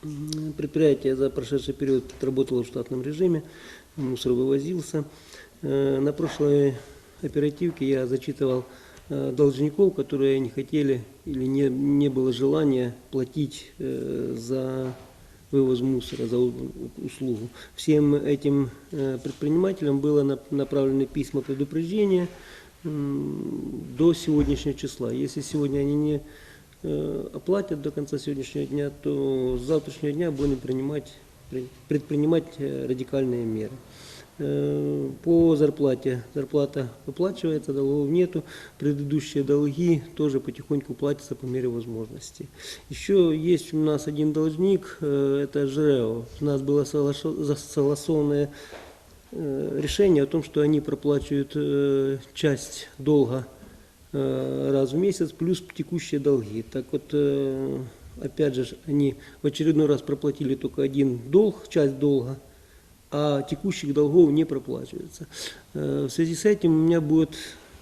Предприятие за прошедший период работало в штатном режиме, мусор вывозился. Э, На прошлой оперативке я зачитывал э, должников, которые не хотели или не, не было желания платить э, за вывоз мусора, за услугу. Всем этим предпринимателям было нап- направлены письма предупреждения до сегодняшнего числа. Если сегодня они не оплатят до конца сегодняшнего дня, то с завтрашнего дня будем принимать, при- предпринимать э, радикальные меры. Э, По зарплате. Зарплата выплачивается, долгов нету. Предыдущие долги тоже потихоньку платятся по мере возможности. Еще есть у нас один должник, э, это ЖРЭО. У нас было согласованное э, решение о том, что они проплачивают э, часть долга э, раз в месяц плюс текущие долги. Так вот, э, опять же, ж, они в очередной раз проплатили только один долг, часть долга, а текущих долгов не проплачивается. Э, В связи с этим у меня будет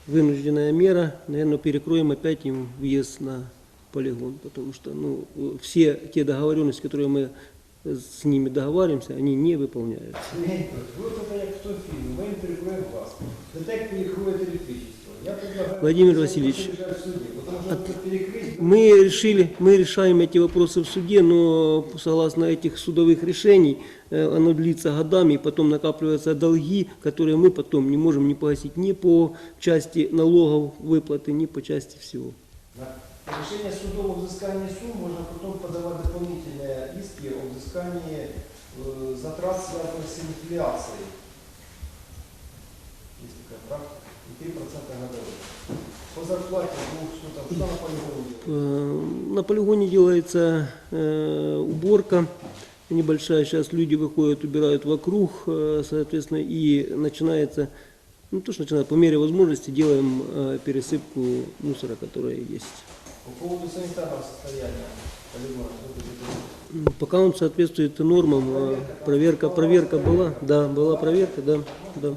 вынужденная мера, наверное, перекроем опять им въезд на полигон, потому что ну, э, все те договоренности, которые мы с ними договариваемся, они не выполняются. Сергій Анатолійович, ви от як в той фільм, ми інтерв'юємо вас. ДТЕК перекроет электричество. Владимир Васильевич. Мы решили, мы решаем эти вопросы в суде, но согласно этих судовых решений, э, оно длится годами, и потом накапливаются долги, которые мы потом не можем не погасить ни по части налогов выплаты, ни по части всего. Решение суда о взыскании сумм можно потом подавать дополнительные иски о взыскании э, затрат, связанных с инфляцией. Есть такая практика. И 3% годовых. По зарплате, ну, что там, что на полигоне делают? Э, На полигоне делается э, уборка небольшая. Сейчас люди выходят, убирают вокруг, э, соответственно, и начинается, ну то, что начинается, по мере возможности делаем э, пересыпку мусора, которая есть. По поводу санитарного состояния полигона, Пока он соответствует нормам, э, проверка, проверка была, да, была проверка, да, да.